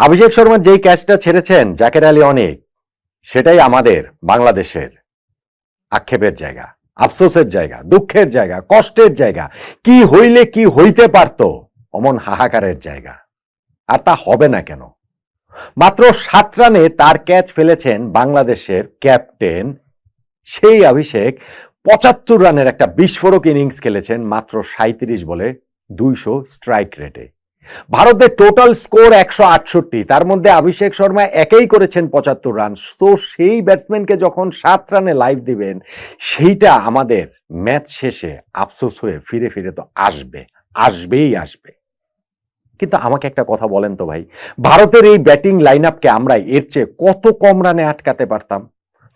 অভিষেক শর্মার যেই ক্যাচটা ছেড়েছেন জাকের আলী অনেক, সেটাই আমাদের বাংলাদেশের আক্ষেপের জায়গা, আফসোসের জায়গা, দুঃখের জায়গা, কষ্টের জায়গা, কি হইলে কি হইতে পারত, অমন হাহাকারের জায়গা। আর তা হবে না কেন? মাত্র সাত রানে তার ক্যাচ ফেলেছেন বাংলাদেশের ক্যাপ্টেন সেই অভিষেক পঁচাত্তর রানের একটা বিস্ফোরক ইনিংস খেলেছেন মাত্র সাঁত্রিশ বলে দুইশো স্ট্রাইক রেটে ভারতের টোটাল স্কোর একশো আটষট্টি, তার মধ্যে অভিষেক শর্মা একেই করেছেন পঁচাত্তর রান তো সেই ব্যাটসম্যানকে যখন সাত রানে লাইভ দিবেন, সেইটা আমাদের ম্যাচ শেষে আফসোস হয়ে ফিরে ফিরে তো আসবে, আসবেই আসবে। কিন্তু আমাকে একটা কথা বলেন তো ভাই, ভারতের এই ব্যাটিং লাইন আপকে আমরা এর চেয়ে কত কম রানে আটকাতে পারতাম?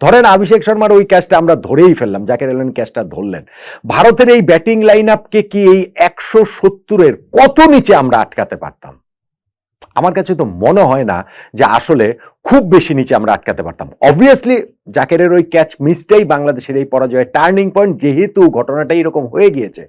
ধরেন অভিষেক শর্মার ওই ক্যাচটা আমরা ধরেই ফেললাম, জাকের এলেন ক্যাচটা ধরলেন। ভারতের এই ব্যাটিং লাইন আপকে কি এই একশো সত্তরের কত নিচে আমরা আটকাতে পারতাম? আমার কাছে তো মনে হয় না যে আসলে খুব বেশি নিচে আমরা আটকাতে পারতাম। অবভিয়াসলি জাকেরের ওই ক্যাচ মিসটাই বাংলাদেশের এই পরাজয়ের টার্নিং পয়েন্ট যেহেতু ঘটনাটা এরকম হয়ে গিয়েছে।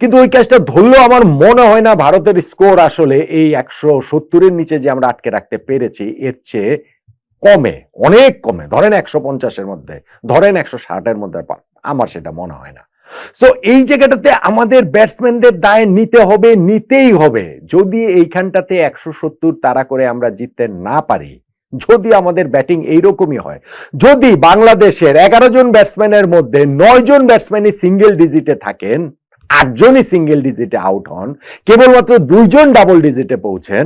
কিন্তু ওই ক্যাচটা ধরলেও আমার মনে হয় না ভারতের স্কোর আসলে এই একশো সত্তরের নিচে যে আমরা আটকে রাখতে পেরেছি, এর চেয়ে কমে, অনেক কমে, ধরেন একশো পঞ্চাশের মধ্যে, ধরেন একশো ষাটের মধ্যে আমার সেটা মনে হয় না। সো এই জায়গাটাতে আমাদের ব্যাটসম্যানদের দায় নিতে হবে, নিতেই হবে। যদি এইখানটাতে একশো সত্তর তারা করে আমরা জিততে না পারি, যদি আমাদের ব্যাটিং এইরকমই হয়, যদি বাংলাদেশের এগারো জন ব্যাটসম্যানের মধ্যে নয় জন ব্যাটসম্যানই সিঙ্গেল ডিজিটে থাকেন আটজনই সিঙ্গেল ডিজিটে আউট হন, কেবলমাত্র দুইজন ডাবল ডিজিটে পৌঁছেন,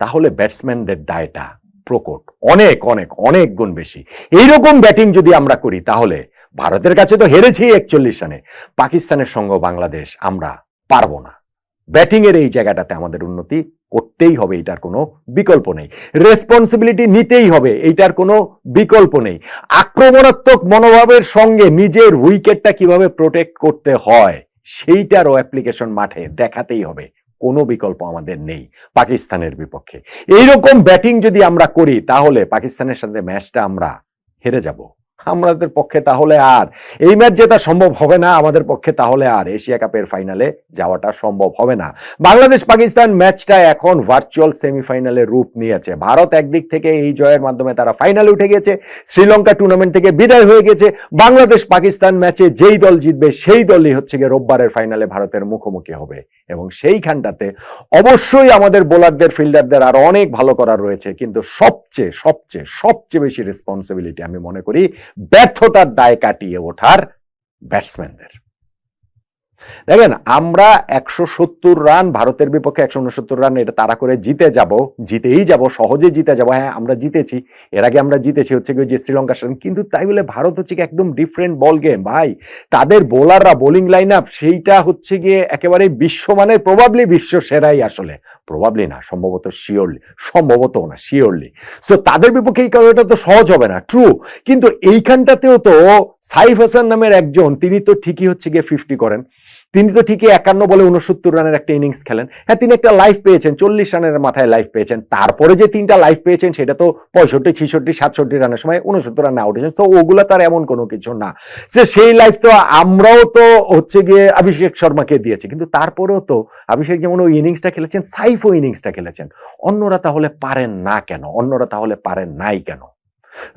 তাহলে ব্যাটসম্যানদের দায়টা প্রকট, অনেক অনেক অনেক গুণ বেশি। এইরকম ব্যাটিং যদি আমরা করি, তাহলে ভারতের কাছে তো হেরেছি একচল্লিশ রানে, পাকিস্তানের সঙ্গে বাংলাদেশ আমরা পারব না। ব্যাটিং এর এই জায়গাটাতে আমাদের উন্নতি করতেই হবে, এটার কোনো বিকল্প নেই। রেসপন্সিবিলিটি নিতেই হবে এইটার কোনো বিকল্প নেই। আক্রমণাত্মক মনোভাবের সঙ্গে নিজের উইকেটটা কীভাবে প্রোটেক্ট করতে হয়, সেইটারও অ্যাপ্লিকেশন মাঠে দেখাতেই হবে। কোনো বিকল্প আমাদের নেই পাকিস্তানের বিপক্ষে। এইরকম ব্যাটিং যদি আমরা করি, তাহলে পাকিস্তানের সাথে ম্যাচটা আমরা হেরে যাব। আমাদের পক্ষে তাহলে আর, এই ম্যাচ জেতা সম্ভব হবে না, আমাদের পক্ষে তাহলে আর, এশিয়া কাপের ফাইনালে যাওয়াটা সম্ভব হবে না। বাংলাদেশ পাকিস্তান ম্যাচটা এখন ভার্চুয়াল সেমিফাইনালে রূপ নিয়েছে। ভারত একদিক থেকে এই জয়ের মাধ্যমে তারা ফাইনালে উঠে গেছে শ্রীলঙ্কা টুর্নামেন্ট থেকে বিদায় হয়ে গেছে বাংলাদেশ পাকিস্তান ম্যাচে যেই দল জিতবে, সেই দলই হচ্ছে গিয়ে রোববারের ফাইনালে ভারতের মুখোমুখি হবে। এবং সেইখানটাতে অবশ্যই আমাদের বোলারদের, ফিল্ডারদের আর অনেক ভালো করার রয়েছে। কিন্তু সবচেয়ে সবচেয়ে সবচেয়ে বেশি রেসপন্সিবিলিটি আমি মনে করি ব্যর্থতার দায় কাটিয়ে ওঠার ব্যাটসম্যানদের দেখেন, আমরা একশো সত্তর রান, ভারতের বিপক্ষে একশো উনসত্তর রান এটা তারা করে জিতে যাব, জিতেই যাব সহজে জিতে যাব। হ্যাঁ আমরা জিতেছি, এর আগে আমরা জিতেছি হচ্ছে কি যে শ্রীলঙ্কার সাথে কিন্তু তাই বলে ভারত হচ্ছে কি একদম ডিফারেন্ট বল গেম ভাই, তাদের বোলাররা বোলিং লাইন আপ সেইটা হচ্ছে গিয়ে একেবারে বিশ্বমানের প্রবাবলি বিশ্ব সেরাই আসলে। প্রবাবলি না, সম্ভবত শিওরলি সম্ভবত না শিওরলি সো তাদের বিপক্ষে এই কারণটা তো সহজ হবে না ট্রু কিন্তু এইখানটাতেও তো সাইফ হাসান নামের একজন, তিনি তো ঠিকই হচ্ছে গিয়ে ফিফটি করেন। তিনি তো ঠিকই একান্ন বলে উনসত্তর রানের একটা ইনিংস খেলেন। হ্যাঁ তিনি একটা লাইফ পেয়েছেন, চল্লিশ রানের মাথায় লাইফ পেয়েছেন। তারপরে যে তিনটা লাইফ পেয়েছেন, সেটা তো পঁয়ষট্টি, ছিষট্টি, সাতষট্টি রানের সময় উনসত্তর রানে আউট হয়েছেন। তো ওগুলো তার এমন কোনো কিছু না। সে সেই লাইফ তো আমরাও তো হচ্ছে গিয়ে অভিষেক শর্মাকে দিয়েছি। কিন্তু তারপরেও তো অভিষেক যেমন ওই ইনিংসটা খেলেছেন, সাইফও ইনিংসটা খেলেছেন। অন্যরা তাহলে পারেন না কেন? অন্যরা তাহলে পারেন নাই কেন?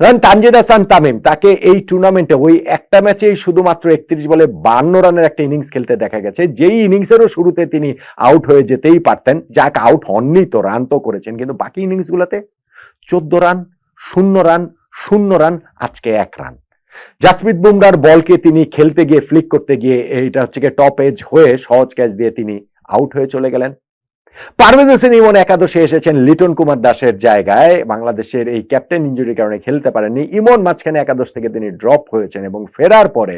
ধরেন তানজিদ হাসান তামিম, তাকে এই টুর্নামেন্টে ওই একটা ম্যাচেই শুধুমাত্র একত্রিশ বলে বান্ন রানের একটা ইনিংস খেলতে দেখা গেছে। যেই ইনিংসেরও শুরুতে তিনি আউট হয়ে যেতেই পারতেন, যাক আউট হননি তো রান তো করেছেন। কিন্তু বাকি ইনিংসগুলোতে চোদ্দ রান, শূন্য রান শূন্য রান, আজকে এক রান। জাসপ্রীত বুমরার বলকে তিনি খেলতে গিয়ে ফ্লিক করতে গিয়ে, এইটা হচ্ছে টপ এজ হয়ে সহজ ক্যাচ দিয়ে তিনি আউট হয়ে চলে গেলেন। পারভেজ হোসেন ইমন একাদশে এসেছেন লিটন কুমার দাসের জায়গায়। বাংলাদেশের এই ক্যাপ্টেন ইঞ্জুরির কারণে খেলতে পারেননি। ইমন মাঝখানে একাদশ থেকে তিনি ড্রপ হয়েছেন এবং ফেরার পরে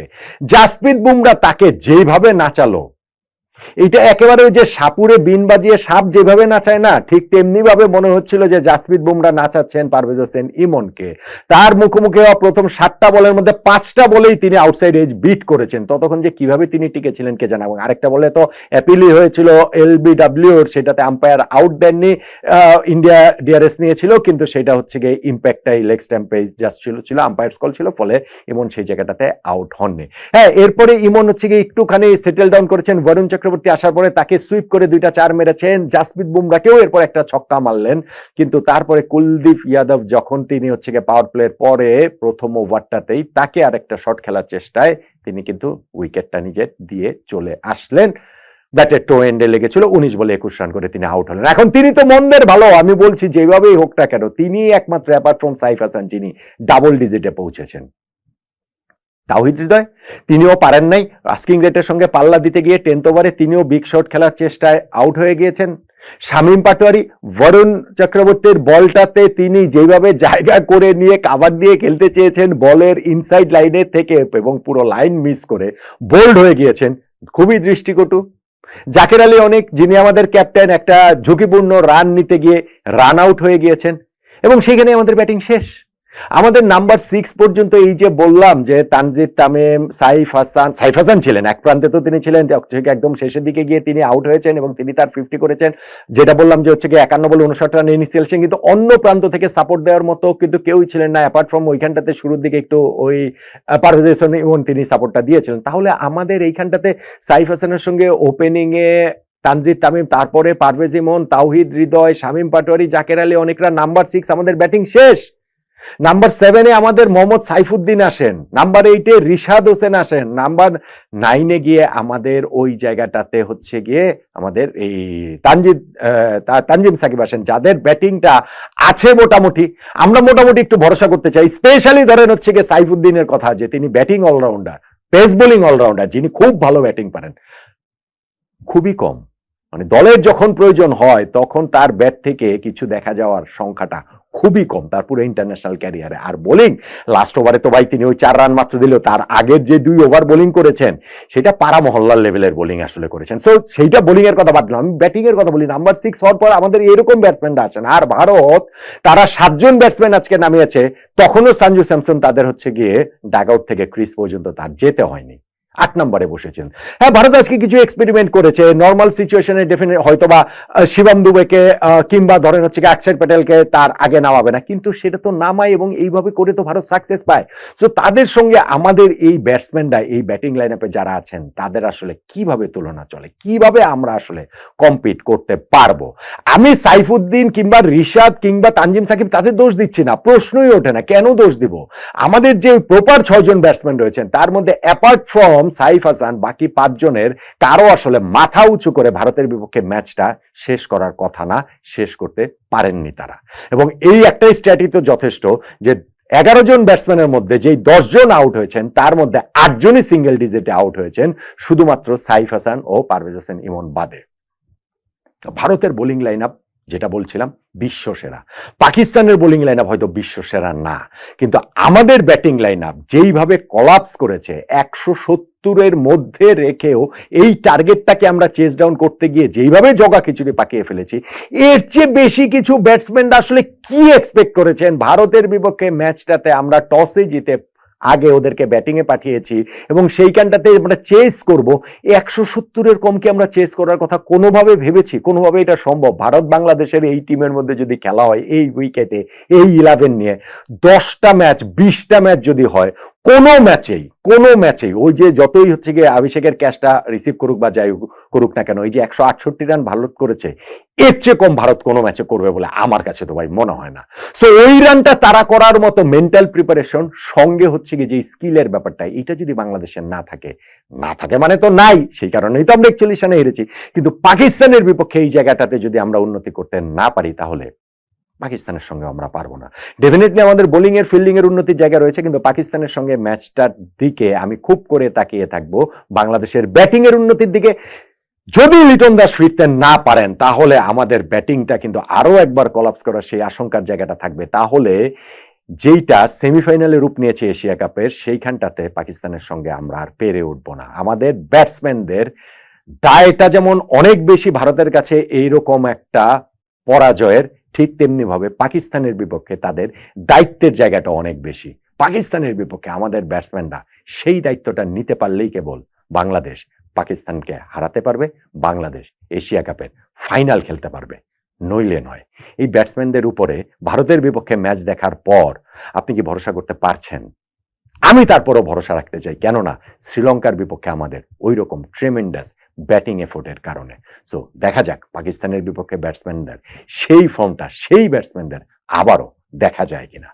জাসপ্রীত বুমরা তাকে যেভাবে নাচালো এটা একেবারে যে সাপুরে বিন বাজিয়ে সাপ যেভাবে নাচায় না, ঠিক তেমনি ভাবে মনে হচ্ছিল যে জাসপ্রীত বুমরা নাচাচ্ছেন পারভেজ হোসেন ইমনকে। তার মুখোমুখি হওয়া প্রথম সাতটা বলের মধ্যে পাঁচটা বলেই তিনি আউটসাইড এজ বিট করেছেন। ততক্ষণ যে কীভাবে তিনি টিকেছিলেন কে জানা। এবং আরেকটা বলে তো অ্যাপিলই হয়েছিল এলবিডব্লিউ সেটাতে আম্পায়ার আউট দেননি ইন্ডিয়া ডিআরএস নিয়েছিল, কিন্তু সেটা হচ্ছে গিয়ে ইম্প্যাক্টটাই লেগ স্ট্যাম্পে জাস্ট ছিল ছিল আম্পায়ার্স কল ছিল, ফলে ইমন সেই জায়গাটাতে আউট হননি। হ্যাঁ এরপরে ইমন হচ্ছে গিয়ে একটুখানি সেটেল ডাউন করেছেন বরুণ চক্রবর্তী চক্রবর্তী আসার পরে তাকে সুইপ করে দুইটা চার মেরেছেন। জাসপ্রীত বুমরাকেও এরপর একটা ছক্কা মারলেন। কিন্তু তারপরে কুলদীপ যাদব যখন তিনি হচ্ছে গিয়ে পাওয়ার প্লের পরে প্রথম ওভারটাতেই তাকে আর একটা শট খেলার চেষ্টায় তিনি কিন্তু উইকেটটা নিজে দিয়ে চলে আসলেন। ব্যাটের টো এন্ডে লেগেছিল উনিশ বলে একুশ রান করে তিনি আউট হলেন। এখন তিনি তো মন্দের ভালো, আমি বলছি যেভাবেই হোক না কেন তিনি একমাত্র অ্যাপার্ট ফ্রম সাইফ হাসান যিনি ডাবল ডিজিটে পৌঁছেছেন। তাওহিদ হৃদয় তিনিও পারেন নাই। আস্কিং রেটের সঙ্গে পাল্লা দিতে গিয়ে টেন্থ ওভারে তিনিও বিগ শট খেলার চেষ্টায় আউট হয়ে গিয়েছেন। শামীম পাটোয়ারি, বরুণ চক্রবর্তীর বলটাতে তিনি যেভাবে জায়গা করে নিয়ে কাভার দিয়ে খেলতে চেয়েছেন, বলের ইনসাইড লাইনের থেকে এবং পুরো লাইন মিস করে বোল্ড হয়ে গিয়েছেন। খুবই দৃষ্টিকটু। জাকের আলী অনেক, যিনি আমাদের ক্যাপ্টেন একটা ঝুঁকিপূর্ণ রান নিতে গিয়ে রান আউট হয়ে গিয়েছেন। এবং সেখানে আমাদের ব্যাটিং শেষ। আমাদের নাম্বার সিক্স পর্যন্ত এই যে বললাম যে তানজিদ, তামিম, সাইফ, হাসান সাইফ হাসান ছিলেন, এক প্রান্তে তো তিনি ছিলেন একদম শেষের দিকে গিয়ে তিনি আউট হয়েছেন এবং তিনি তার ফিফটি করেছেন। যেটা বললাম যে হচ্ছে গিয়ে একান্ন বলে উনষাট রান ইনিশিয়াল কিন্তু অন্য প্রান্ত থেকে সাপোর্ট দেওয়ার মতো কিন্তু কেউই ছিলেন না অ্যাপার্ট ফ্রম ওইখানটাতে শুরুর দিকে একটু ওই পারভেজ ইমন তিনি সাপোর্টটা দিয়েছিলেন। তাহলে আমাদের এইখানটাতে সাইফ হাসানের সঙ্গে ওপেনিংয়ে তানজিদ, তামিম, তারপরে পারভেজ ইমন, তাওহিদ, হৃদয়, শামীম পাটোয়ারি, জাকের আলী অনেকরা নাম্বার সিক্স আমাদের ব্যাটিং শেষ। নাম্বার সেভেনে আমাদের মোহাম্মদ সাইফুদ্দিন আসেন। নাম্বার এইটে রিশাদ হোসেন আসেন। নাম্বার নাইনে গিয়ে আমাদের ওই জায়গাটাতে হচ্ছে গিয়ে আমাদের এই তানজিদ তানজিম সাকিব আসেন, যাদের ব্যাটিংটা আছে মোটামুটি। আমরা মোটামুটি একটু ভরসা করতে চাই। স্পেশালি ধরেন হচ্ছে গিয়ে সাইফুদ্দিনের কথা যে তিনি batting allrounder pace bowling allrounder যিনি খুব ভালো ব্যাটিং পারেন। খুবই কম। মানে দলের যখন প্রয়োজন হয়, তখন তার ব্যাট থেকে কিছু দেখা যাওয়ার সংখ্যাটা খুবই কম, তার পুরো ইন্টারন্যাশনাল ক্যারিয়ারে আর বোলিং লাস্ট ওভারে তো ভাই তিনি ওই চার রান মাত্র দিলেও তার আগের যে দুই ওভার বোলিং করেছেন, সেটা পাড়া মহল্লার লেভেলের বোলিং আসলে করেছেন। সো সেইটা বোলিংয়ের কথা বাদ আমি ব্যাটিংয়ের কথা বলি নাম্বার সিক্স হওয়ার পর আমাদের এরকম ব্যাটসম্যানরা আছেন আর ভারত, তারা সাতজন ব্যাটসম্যান আজকে নামিয়েছে, তখনও সঞ্জু স্যামসন তাদের হচ্ছে গিয়ে ডাগ আউট থেকে ক্রিস পর্যন্ত তার যেতে হয়নি। আট নম্বরে বসেছেন। হ্যাঁ ভারত আজকে কিছু এক্সপেরিমেন্ট করেছে। নর্মাল সিচুয়েশনে ডেফিনেট হয়তো বা শিবম দুবেকে কিংবা ধরেন হচ্ছে কি অক্ষয় প্যাটেলকে তার আগে নামাবে না। কিন্তু সেটা তো নামায় এবং এইভাবে করে তো ভারত সাকসেস পায়। সো তাদের সঙ্গে আমাদের এই ব্যাটসম্যানরা এই ব্যাটিং লাইন আপে যারা আছেন, তাদের আসলে কীভাবে তুলনা চলে? কীভাবে আমরা আসলে কম্পিট করতে পারব? আমি সাইফুদ্দিন কিংবা রিশাদ কিংবা তানজিম সাকিব তাদের দোষ দিচ্ছি না। প্রশ্নই ওঠে না। কেন দোষ দিব? আমাদের যে প্রপার ছয়জন ব্যাটসম্যান রয়েছেন, তার মধ্যে অ্যাপার্ট ফ্রম সাইফ হাসান, বাকি পাঁচজনের কারও আসলে মাথা উঁচু করে ভারতের বিপক্ষে ম্যাচটা শেষ করার কথা না, শেষ করতে পারেননি তারা। এবং এই একটা স্ট্র্যাটি তো যথেষ্ট যে এগারো জন ব্যাটসম্যানের মধ্যে যেই জন আউট হয়েছেন, তার মধ্যে আটজনই সিঙ্গেল ডিজিটে আউট হয়েছেন, শুধুমাত্র সাইফ হাসান ও পারভেজ হাসান ইমন বাদে। ভারতের বোলিং লাইন আপ যেটা বলছিলাম, বিশ্ব সেরা। পাকিস্তানের বোলিং লাইন আপ হয়তো বিশ্ব সেরা না, কিন্তু আমাদের ব্যাটিং লাইন আপ যেইভাবে কলাপস করেছে, একশো সত্তরের মধ্যে রেখেও এই টার্গেটটাকে আমরা চেস ডাউন করতে গিয়ে যেইভাবে জগা খিচুড়ি পাকিয়ে ফেলেছি, এর চেয়ে বেশি কিছু ব্যাটসম্যানরা আসলে কি এক্সপেক্ট করেছেন? ভারতের বিপক্ষে ম্যাচটাতে আমরা টসে জিতে আগে ওদেরকে ব্যাটিংয়ে পাঠিয়েছি এবং সেইখানটাতে আমরা চেস করব। একশো সত্তরের কম কি আমরা চেস করার কথা কোনোভাবে ভেবেছি, কোনোভাবে এটা সম্ভব। ভারত বাংলাদেশের এই টিমের মধ্যে যদি খেলা হয় এই উইকেটে এই ইলেভেন নিয়ে, দশটা ম্যাচ বিশটা ম্যাচ যদি হয় কোনো ম্যাচেই কোনো ম্যাচেই, ওই যে যতই হচ্ছে গিয়ে অভিষেকের ক্যাশটা রিসিভ করুক বা যাই করুক না কেন ওই যে একশো আটষট্টি রান ভারত করেছে, এর চেয়ে কম ভারত কোনো ম্যাচে করবে বলে আমার কাছে তো ভাই মনে হয় না। সো ওই রানটা তারা করার মতো মেন্টাল প্রিপারেশন সঙ্গে হচ্ছে গিয়ে যে স্কিলের ব্যাপারটা এটা যদি বাংলাদেশের না থাকে না থাকে মানে তো নাই, সেই কারণেই তো আমরা একচল্লিশ রানে হেরেছি। কিন্তু পাকিস্তানের বিপক্ষে এই জায়গাটাতে যদি আমরা উন্নতি করতে না পারি তাহলে পাকিস্তানের সঙ্গে আমরা পারব না। ডেফিনেটলি আমাদের বোলিং এর ফিল্ডিং এর উন্নতির জায়গা রয়েছে, কিন্তু পাকিস্তানের সঙ্গে ম্যাচটার দিকে আমি খুব করে তাকিয়ে থাকব। বাংলাদেশের ব্যাটিং এর উন্নতির দিকে যদি লিটন দাস ফিরতে না পারেন, তাহলে আমাদের ব্যাটিংটা কিন্তু আরও একবার কলাপস করার সেই আশঙ্কার জায়গাটা থাকবে। তাহলে যেইটা সেমিফাইনালে রূপ নিয়েছে এশিয়া কাপের, সেইখানটাতে পাকিস্তানের সঙ্গে আমরা আর পেরে উঠবো না। আমাদের ব্যাটসম্যানদের দায়টা যেমন অনেক বেশি ভারতের কাছে এইরকম একটা পরাজয়ের ঠিক তেমনিভাবে পাকিস্তানের বিপক্ষে তাদের দায়িত্বের জায়গাটা অনেক বেশি। পাকিস্তানের বিপক্ষে আমাদের ব্যাটসম্যানরা সেই দায়িত্বটা নিতে পারলেই কেবল বাংলাদেশ পাকিস্তানকে হারাতে পারবে, বাংলাদেশ এশিয়া কাপের ফাইনাল খেলতে পারবে। নইলে নয়। এই ব্যাটসম্যানদের উপরে ভারতের বিপক্ষে ম্যাচ দেখার পর আপনি কি ভরসা করতে পারছেন? আমি তারপরও ভরসা রাখতে চাই, কেননা শ্রীলঙ্কার বিপক্ষে আমাদের ওই রকম ট্রেমেন্ডাস ব্যাটিং এফোর্টের কারণে। সো দেখা যাক, পাকিস্তানের বিপক্ষে ব্যাটসম্যানদের সেই ফর্মটা সেই ব্যাটসম্যানদের আবারও দেখা যায় কিনা।